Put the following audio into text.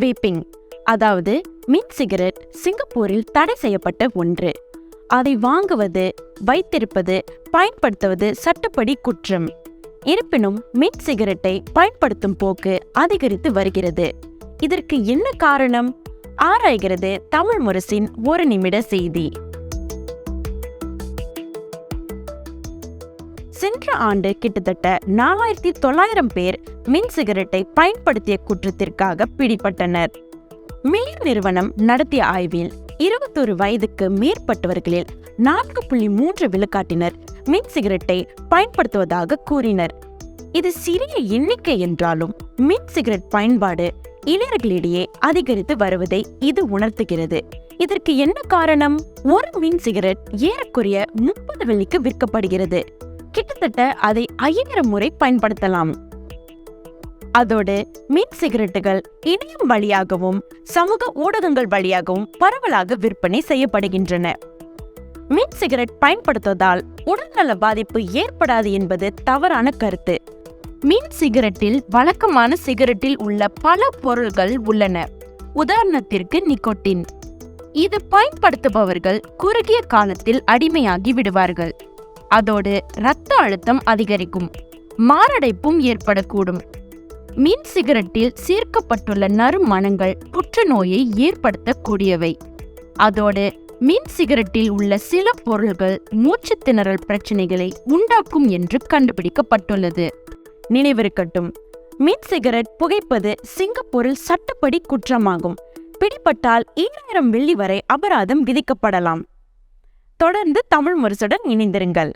Whipping அதாவது மின் cigarette சிங்கப்பூரில் தடை செய்யப்பட்ட ஒன்று. அதை வாங்குவது வைத்திருப்பது பயன்படுத்துவது சட்டப்படி குற்றம். இருப்பினும் மின் சிகரெட்டை பயன்படுத்தும் போக்கு அதிகரித்து வருகிறது. இதற்கு என்ன காரணம்? ஆராய்கிறது தமிழ் முரசின் ஒரு நிமிட செய்தி. சென்ற ஆண்டு கிட்டத்தட்ட நாலாயிரத்தி தொள்ளாயிரம் பேர் மின் சிகரெட்டை பயன்படுத்திய குற்றத்திற்காக பிடிபட்டனர். மில்லியன் நிறுவனம் நடத்திய ஆய்வில் இருபத்தொரு வயதுக்கு மேற்பட்டவர்களில் நான்கு புள்ளி மூன்று விழுக்காட்டினர் மின் சிகரெட்டை பயன்படுத்துவதாக கூறினர். இது சிறிய எண்ணிக்கை என்றாலும் மின் சிகரெட் பயன்பாடு இளைஞர்களிடையே அதிகரித்து வருவதை இது உணர்த்துகிறது. இதற்கு என்ன காரணம்? ஒரு மின் சிகரெட் ஏறக்குறைய முப்பது வெள்ளிக்கு விற்கப்படுகிறது. கிட்டத்தட்ட அதை ஐயாயிரம் முறை பயன்படுத்தலாம். அதோடு மின் சிகரெட்டுகள் இணையம் வழியாகவும் சமூக ஊடகங்கள் வழியாகவும் பரவலாக விற்பனை செய்யப்படுகின்றன. மின் சிகரெட் பயன்படுத்துவதால் உடல்நல பாதிப்பு ஏற்படாது என்பது தவறான கருத்து. மின் சிகரெட்டில் வழக்கமான சிகரெட்டில் உள்ள பல பொருள்கள் உள்ளன. உதாரணத்திற்கு நிக்கோட்டின். இது பயன்படுத்துபவர்கள் குறுகிய காலத்தில் அடிமையாகி விடுவார்கள். அதோடு இரத்த அழுத்தம் அதிகரிக்கும். மாரடைப்பும் ஏற்படக்கூடும். மின் சிகரெட்டில் சேர்க்கப்பட்டுள்ள நறுமணங்கள் புற்றுநோயை ஏற்படுத்தக்கூடியவை. அதோடு மின் சிகரெட்டில் உள்ள சில பொருள்கள் மூச்சுத்திணறல் பிரச்சனைகளை உண்டாக்கும் என்று கண்டுபிடிக்கப்பட்டுள்ளது. நினைவிருக்கட்டும் மின் சிகரெட் புகைப்பது சிங்கப்பூரில் சட்டப்படி குற்றமாகும். பிடிபட்டால் ஏழாயிரம் வெள்ளி வரை அபராதம் விதிக்கப்படலாம். தொடர்ந்து தமிழ் முரசுடன் இணைந்திருங்கள்.